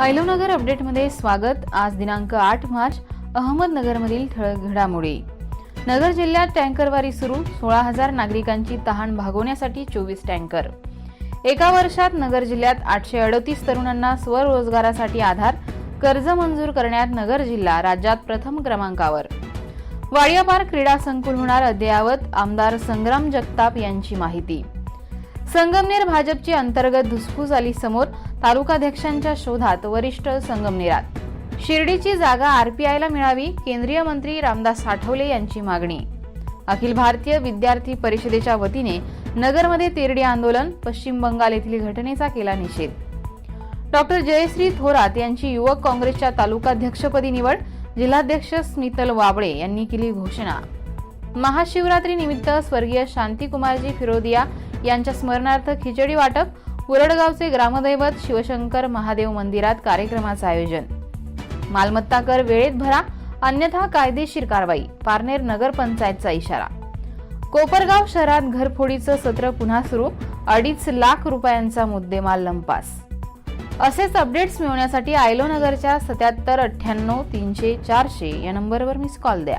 ऐलोनगर अपडेटमध्ये स्वागत. आज दिनांक आठ मार्च अहमदनगरमधील ठळक घडामोडी. नगर जिल्ह्यात टँकरवारी सुरू सोळा हजार नागरिकांची तहान भागवण्यासाठी चोवीस टँकर. एका वर्षात नगर जिल्ह्यात आठशे अडतीस तरुणांना स्वरोजगारासाठी आधार कर्ज मंजूर करण्यात नगर जिल्हा राज्यात प्रथम क्रमांकावर. वाडियापार क्रीडा संकुल होणार अद्ययावत आमदार संग्राम जगताप यांची माहिती. संगमनेर भाजपची अंतर्गत धुसफूस आली समोर तालुकाध्यक्षांच्या शोधात वरिष्ठ संगमनेरात. शिर्डीची जागा आरपीआयला मिळावी केंद्रीय मंत्री रामदास आठवले यांची मागणी. अखिल भारतीय विद्यार्थी परिषदेच्या वतीने नगरमध्ये तेरडी आंदोलन पश्चिम बंगाल येथील घटनेचा केला निषेध. डॉक्टर जयश्री थोरात यांची युवक काँग्रेसच्या तालुकाध्यक्षपदी निवड जिल्हाध्यक्ष स्मितल वाबळे यांनी केली घोषणा. महाशिवरात्री निमित्त स्वर्गीय शांतिकुमारजी फिरोदिया यांच्या स्मरणार्थ खिचडी वाटप उरडगावचे ग्रामदैवत शिवशंकर महादेव मंदिरात कार्यक्रमाचं आयोजन. मालमत्ता कर वेळेत भरा अन्यथा कायदेशीर कारवाई पारनेर नगरपंचायतचा इशारा. कोपरगाव शहरात घरफोडीचं सत्र पुन्हा सुरू अडीच लाख रुपयांचा मुद्देमाल लंपास. असेच अपडेट्स मिळवण्यासाठी आयलो नगरच्या सत्याहत्तर अठ्ठ्याण्णव तीनशे चारशे या नंबरवर मिस कॉल द्या.